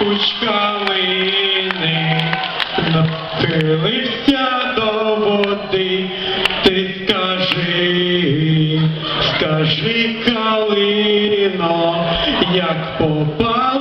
кущ калини, нахилився до води, ти скажи, скажи, калино, як попав.